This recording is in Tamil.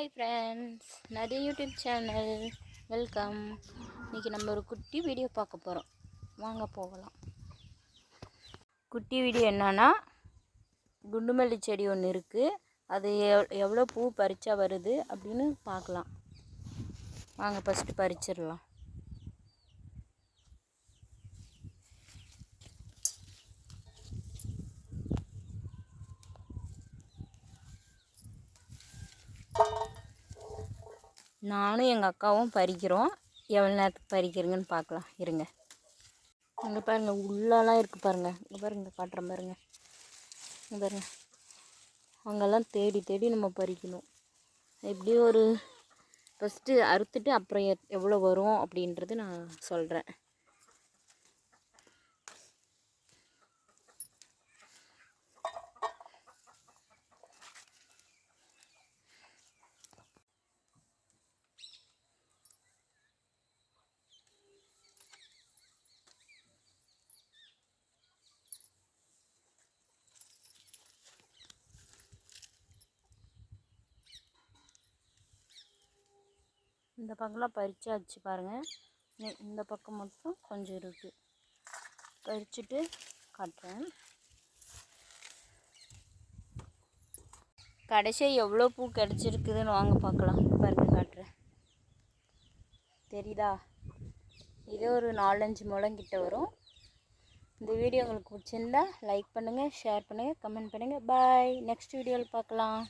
Hi friends Nadhi YouTube channel welcome இன்றைக்கி நம்ம ஒரு குட்டி வீடியோ பார்க்க போகிறோம் வாங்க போகலாம். குட்டி வீடியோ என்னென்னா குண்டுமல்லி செடி ஒன்று இருக்குது அது எவ் எவ்வளோ பூ பறித்தா வருது அப்படின்னு பார்க்கலாம். வாங்க ஃபஸ்ட்டு பறிச்சிடலாம். நானும் எங்கள் அக்காவும் பறிக்கிறோம். எவ்வளோ நேரத்துக்கு பறிக்கிறீங்கன்னு பார்க்கலாம். இருங்க. இங்கே பாருங்கள் உள்ளெல்லாம் இருக்குது பாருங்கள் இங்கே பாருங்க காட்டுறேன் பாருங்க. இங்கே பாருங்கள் அங்கெல்லாம் தேடி தேடி நம்ம பறிக்கணும். எப்படியும் ஒரு ஃபஸ்ட்டு அறுத்துட்டு அப்புறம் எத் எவ்வளோ வரும் அப்படின்றது நான் சொல்கிறேன் இந்த பக்கம்லாம் பறிச்சாச்சு பாருங்கள் இந்த பக்கம் மட்டும் கொஞ்சம் இருக்குது பறிச்சுட்டு காட்டுறேன். கடைசியாக எவ்வளோ பூ கிடச்சிருக்குதுன்னு வாங்க பார்க்கலாம். பாருங்க காட்டுறேன். தெரியுதா? இதே ஒரு நாலஞ்சு முளங்கிட்ட வரும். இந்த வீடியோ உங்களுக்கு பிடிச்சிருந்தா லைக் பண்ணுங்கள் ஷேர் பண்ணுங்கள் கமெண்ட் பண்ணுங்கள் பாய் நெக்ஸ்ட் வீடியோவில் பார்க்கலாம்.